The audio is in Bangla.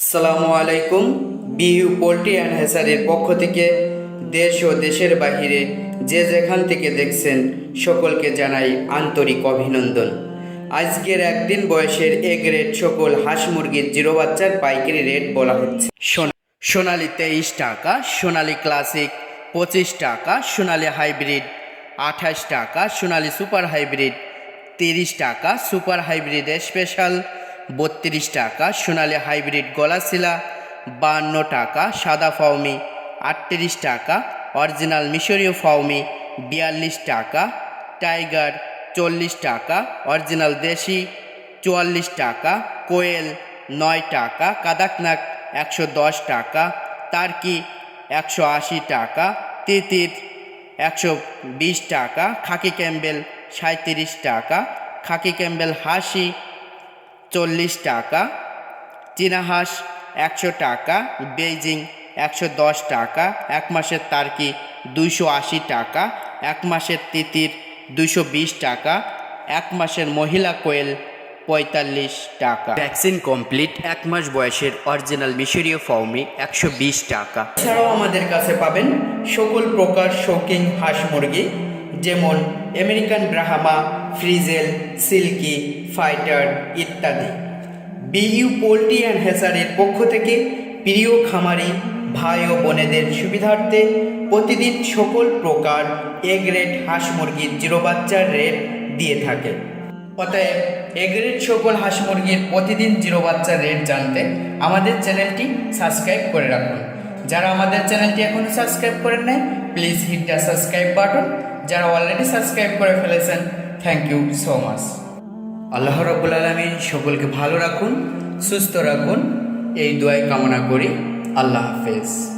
সালামু আলাইকুম বিইউ পোল্ট্রি অ্যান্ড হ্যাসারির পক্ষ থেকে দেশ ও দেশের বাহিরে যে যেখান থেকে দেখছেন সকলকে জানাই আন্তরিক অভিনন্দন। আজকের একদিন বয়সের এ গ্রেড সকল হাঁস মুরগির জিরো বাচ্চার পাইকারি রেট বলা হচ্ছে। সোনা- সোনালি তেইশ টাকা, সোনালি ক্লাসিক পঁচিশ টাকা, সোনালি হাইব্রিড আঠাশ টাকা, সোনালি সুপার হাইব্রিড তিরিশ টাকা সুপার হাইব্রিড স্পেশাল বত্রিশ টাকা, সোনালি হাইব্রিড গলাশিলা বান্ন টাকা, সাদা ফাউমি আটত্রিশ টাকা, অরিজিনাল মিশরীয় ফাউমি বিয়াল্লিশ টাকা, টাইগার, চল্লিশ টাকা, অরিজিনাল দেশি, চুয়াল্লিশ টাকা, কোয়েল, নয় টাকা কাদাকনাক একশো দশ টাকা, তার্কি, একশো আশি টাকা, তিতির, একশো বিশ টাকা, খাকি ক্যাম্বেল সাঁত্রিশ টাকা, খাকি ক্যাম্বেল হাসি চল্লিশ টাকা চীনা হাঁস একশো টাকা বেইজিং একশো দশ টাকা এক মাসের তার্কি দুইশো আশি টাকা এক মাসের তিতির দুইশো বিশ টাকা এক মাসের মহিলা কোয়েল পঁয়তাল্লিশ টাকা। ভ্যাকসিন কমপ্লিট এক মাস বয়সের অরিজিনাল মিশরীয় ফর্মি একশো বিশ টাকা। এছাড়াও আমাদের কাছে পাবেন সকল প্রকার শৌকিং হাঁস মুরগি যেমন American Brahma Frizzle, Silkie, fighter ইত্যাদি। বিইউ পোল্ট্রি অ্যান্ড হ্যাচারের পক্ষ থেকে প্রিয় খামারি, ভাই ও বোনেদের সুবিধার্থে প্রতিদিন সকল প্রকার এ গ্রেড হাঁস মুরগির জিরো বাচ্চার রেট দিয়ে থাকে। অতএব এ গ্রেড সকল হাঁস মুরগির প্রতিদিন জিরো বাচ্চার রেট জানতে আমাদের চ্যানেলটি সাবস্ক্রাইব করে রাখুন। যারা আমাদের চ্যানেলটি এখনও সাবস্ক্রাইব করেন নাই, please hit the subscribe button. যারা অলরেডি সাবস্ক্রাইব করে ফেলেছেন থ্যাংক ইউ সো মাচ আল্লাহ রবুল আলমিন সকলকে ভালো রাখুন, সুস্থ রাখুন। এই দোয়াই কামনা করি। আল্লাহ হাফেজ।